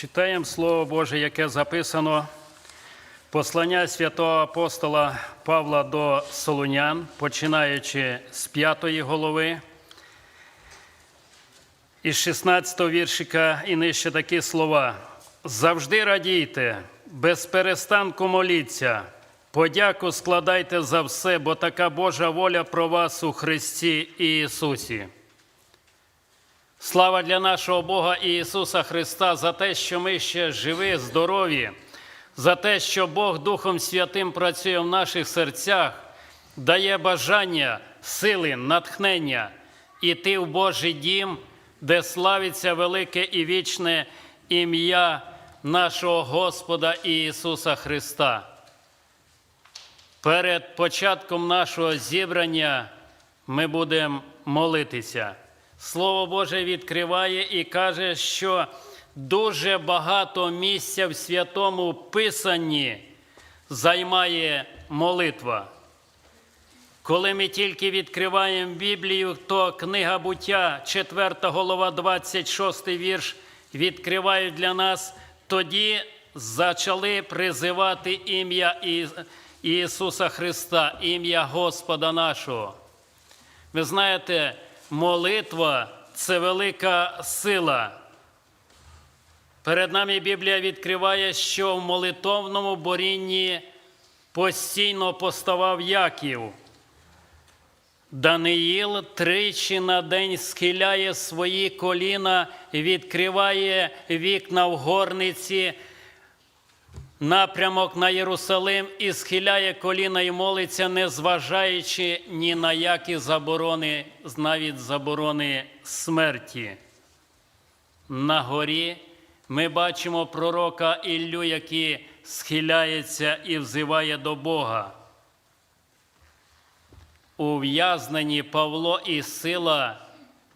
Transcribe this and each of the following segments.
Читаємо Слово Боже, яке записано послання святого апостола Павла до Солунян, починаючи з п'ятої голови, із 16 віршика і нижче такі слова. Завжди радійте, без перестанку моліться, подяку складайте за все, бо така Божа воля про вас у Христі Ісусі. Слава для нашого Бога Ісуса Христа за те, що ми ще живі, здорові, за те, що Бог Духом Святим працює в наших серцях, дає бажання, сили, натхнення іти в Божий дім, де славиться велике і вічне ім'я нашого Господа Ісуса Христа. Перед початком нашого зібрання ми будемо молитися. Слово Боже відкриває і каже, що дуже багато місця в святому Писанні займає молитва. Коли ми тільки відкриваємо Біблію, то книга буття, 4 голова, 26 вірш, відкривають для нас, тоді почали призивати ім'я Ісуса Христа, ім'я Господа нашого. Ви знаєте, молитва це велика сила. Перед нами Біблія відкриває, що в молитовному борінні постійно поставав Яків. Даниїл тричі на день схиляє свої коліна, відкриває вікна в горниці, напрямок на Єрусалим і схиляє коліна і молиться, не зважаючи ні на які заборони, навіть заборони смерті. На горі ми бачимо пророка Іллю, який схиляється і взиває до Бога. Ув'язнені Павло і сила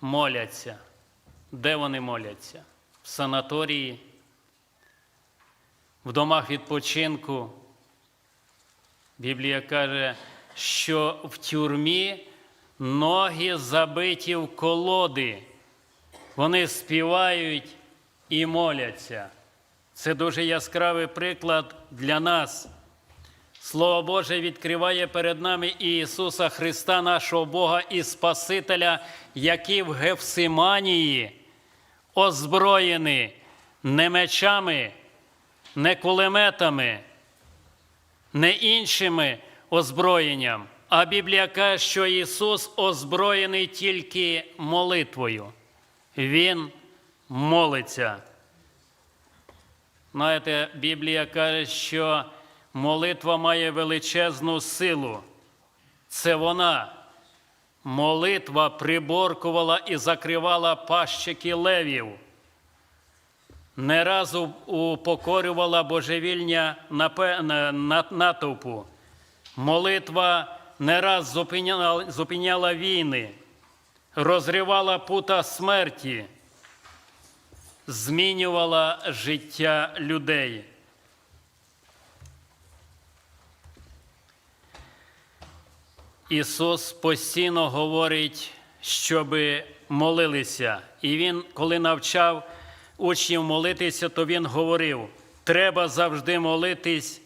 моляться. Де вони моляться? В санаторії, в домах відпочинку. Біблія каже, що в тюрмі ноги забиті в колоди. Вони співають і моляться. Це дуже яскравий приклад для нас. Слово Боже відкриває перед нами Ісуса Христа, нашого Бога і Спасителя, який в Гефсиманії озброєний не мечами, не кулеметами, не іншими озброєнням. А Біблія каже, що Ісус озброєний тільки молитвою. Він молиться. Знаєте, Біблія каже, що молитва має величезну силу. Це вона. Молитва приборкувала і закривала пащики левів. Не раз упокорювала божевільня натовпу. Молитва не раз зупиняла, зупиняла війни, розривала пута смерті, змінювала життя людей. Ісус постійно говорить, щоб молилися. І Він, коли навчав учнів молитися, то Він говорив: треба завжди молитись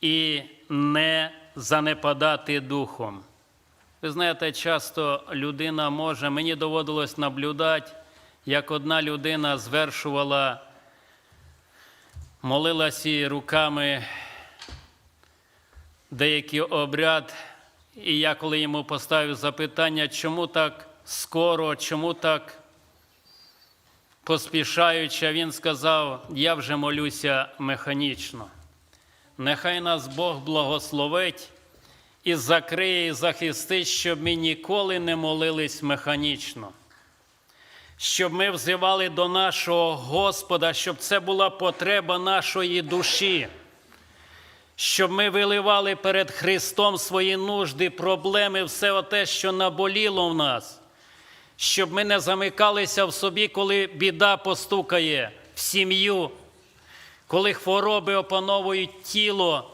і не занепадати духом. Ви знаєте, часто людина може, мені доводилось наблюдати, як одна людина звершувала, молилася руками деякий обряд. І я, коли йому поставив запитання, чому так скоро, чому так поспішаючи, він сказав: я вже молюся механічно. Нехай нас Бог благословить і закриє, і захистить, щоб ми ніколи не молились механічно, щоб ми взивали до нашого Господа, щоб це була потреба нашої душі. Щоб ми виливали перед Христом свої нужди, проблеми, все те, що наболіло в нас, щоб ми не замикалися в собі, коли біда постукає в сім'ю, коли хвороби опановують тіло,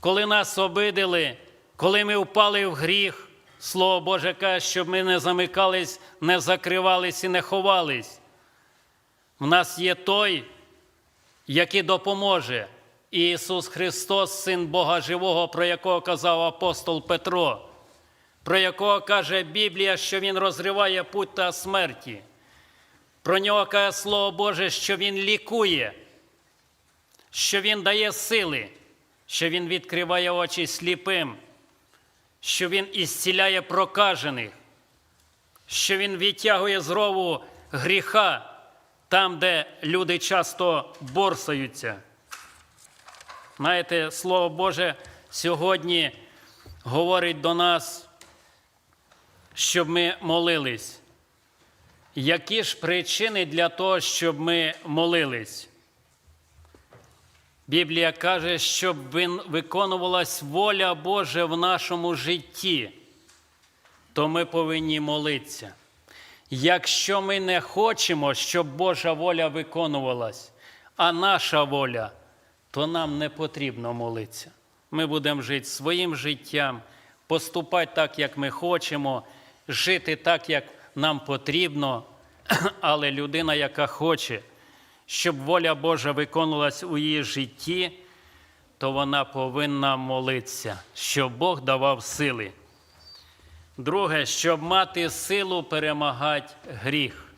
коли нас обидили, коли ми впали в гріх. Слово Боже каже, щоб ми не замикались, не закривались і не ховались. В нас є той, який допоможе. Ісус Христос, Син Бога Живого, про якого казав апостол Петро, про якого каже Біблія, що Він розриває путь та смерті. Про нього каже Слово Боже, що Він лікує, що Він дає сили, що Він відкриває очі сліпим, що Він ісціляє прокажених, що Він відтягує з рову гріха там, де люди часто борсаються. Знаєте, Слово Боже сьогодні говорить до нас, щоб ми молились. Які ж причини для того, щоб ми молились? Біблія каже, щоб виконувалась воля Божа в нашому житті, то ми повинні молитися. Якщо ми не хочемо, щоб Божа воля виконувалась, а наша воля, то нам не потрібно молитися. Ми будемо жити своїм життям, поступати так, як ми хочемо, жити так, як нам потрібно. Але людина, яка хоче, щоб воля Божа виконувалась у її житті, то вона повинна молитися, щоб Бог давав сили. Друге, щоб мати силу перемагати гріх.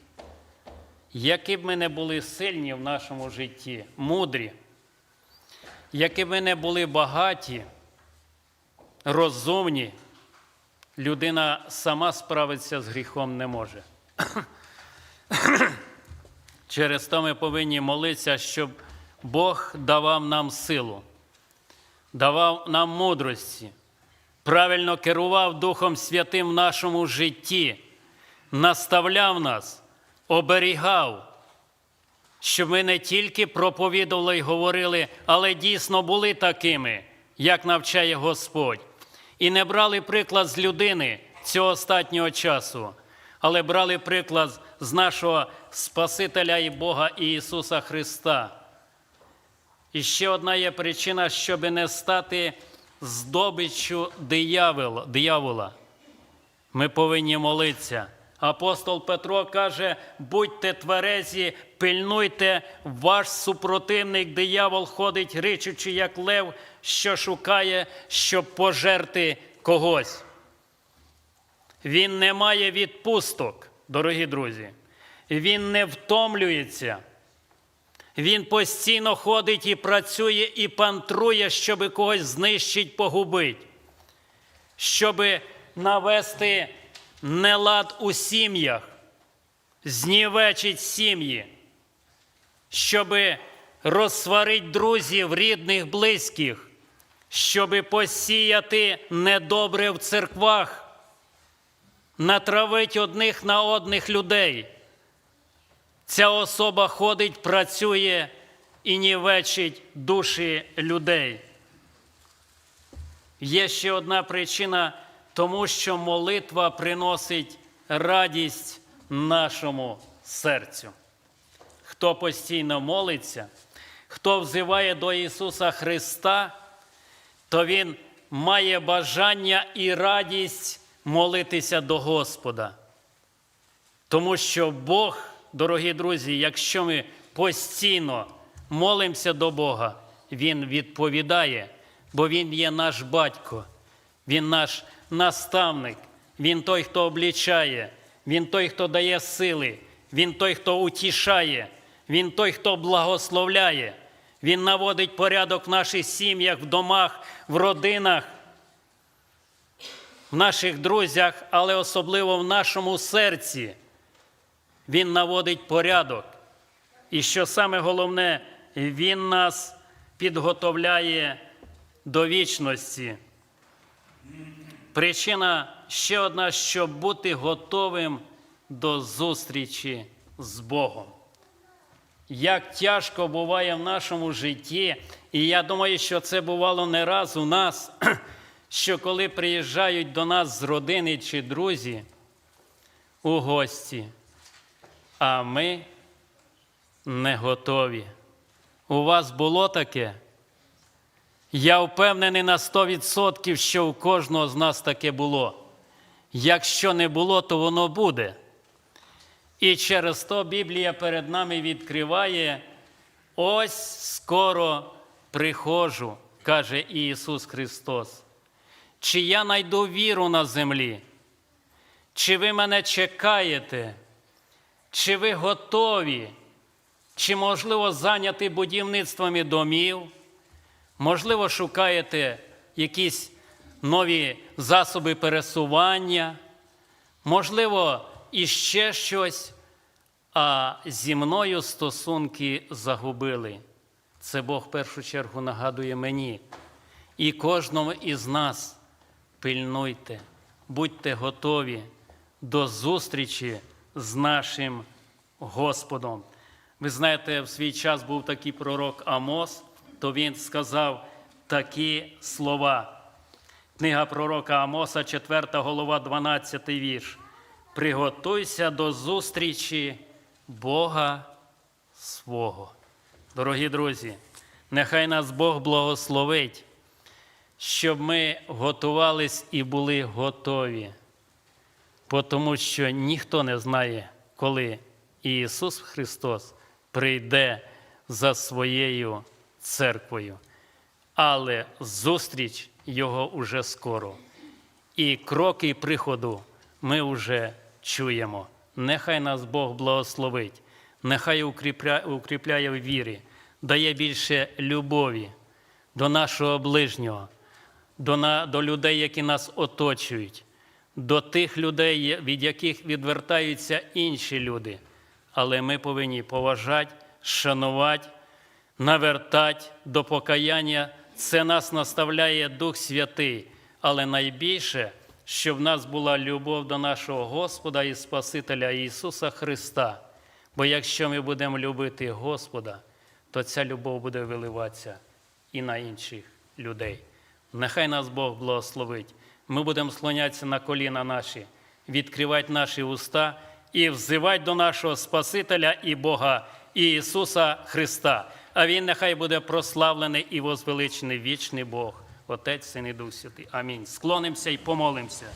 Які б ми не були сильні в нашому житті, мудрі, які б ми не були багаті, розумні, людина сама справитися з гріхом не може. Через то ми повинні молитися, щоб Бог давав нам силу, давав нам мудрості, правильно керував Духом Святим в нашому житті, наставляв нас, оберігав, щоб ми не тільки проповідували й говорили, але дійсно були такими, як навчає Господь, і не брали приклад з людини цього останнього часу, але брали приклад з нашого Спасителя і Бога Ісуса Христа. І ще одна є причина, щоб не стати здобиччю диявола. Ми повинні молитися. Апостол Петро каже: будьте тверезі, пильнуйте, ваш супротивник, диявол, ходить, ричучи, як лев, що шукає, щоб пожерти когось. Він не має відпусток, дорогі друзі. Він не втомлюється. Він постійно ходить і працює, і пантрує, щоб когось знищить, погубить, щоб навести нелад у сім'ях, знівечить сім'ї, щоб розсварить друзів, рідних, близьких, щоб посіяти недобре в церквах, натравить одних на одних людей. Ця особа ходить, працює і нівечить душі людей. Є ще одна причина, тому що молитва приносить радість нашому серцю. Хто постійно молиться, хто взиває до Ісуса Христа, то Він має бажання і радість молитися до Господа. Тому що Бог, дорогі друзі, якщо ми постійно молимося до Бога, Він відповідає, бо Він є наш батько, Він наш наставник, Він той, хто облічає, Він той, хто дає сили, Він той, хто утішає, Він той, хто благословляє, Він наводить порядок в наших сім'ях, в домах, в родинах в наших друзях, але особливо в нашому серці. Він наводить порядок. І що саме головне, Він нас підготовляє до вічності. Причина ще одна, щоб бути готовим до зустрічі з Богом. Як тяжко буває в нашому житті, і я думаю, що це бувало не раз у нас, що коли приїжджають до нас з родини чи друзі у гості, а ми не готові. У вас було таке? Я впевнений на 100%, що у кожного з нас таке було. Якщо не було, то воно буде. І через то Біблія перед нами відкриває: ось скоро приходжу, каже Ісус Христос. Чи я найду віру на землі? Чи ви мене чекаєте? Чи ви готові? Чи, можливо, зайняті будівництвами домів? Можливо, шукаєте якісь нові засоби пересування? Можливо, іще щось, а зі мною стосунки загубили. Це Бог в першу чергу нагадує мені. І кожному із нас пильнуйте, будьте готові до зустрічі з нашим Господом. Ви знаєте, в свій час був такий пророк Амос, то він сказав такі слова. Книга пророка Амоса, 4 голова, 12 вірш. Приготуйся до зустрічі Бога свого. Дорогі друзі, нехай нас Бог благословить, щоб ми готувались і були готові, тому що ніхто не знає, коли Ісус Христос прийде за своєю церквою. Але зустріч Його уже скоро. І кроки приходу ми вже чуємо. Нехай нас Бог благословить, нехай укріпляє, в вірі, дає більше любові до нашого ближнього, до, на, до людей, які нас оточують, до тих людей, від яких відвертаються інші люди. Але ми повинні поважати, шанувати, навертати до покаяння. Це нас наставляє Дух Святий, але найбільше, щоб в нас була любов до нашого Господа і Спасителя Ісуса Христа. Бо якщо ми будемо любити Господа, то ця любов буде виливатися і на інших людей. Нехай нас Бог благословить. Ми будемо склонятися на коліна наші, відкривати наші уста і взивати до нашого Спасителя і Бога Ісуса Христа. А Він нехай буде прославлений і возвеличений вічний Бог, Отець, Син і Дух Святий. Амінь. Склонимося і помолимося.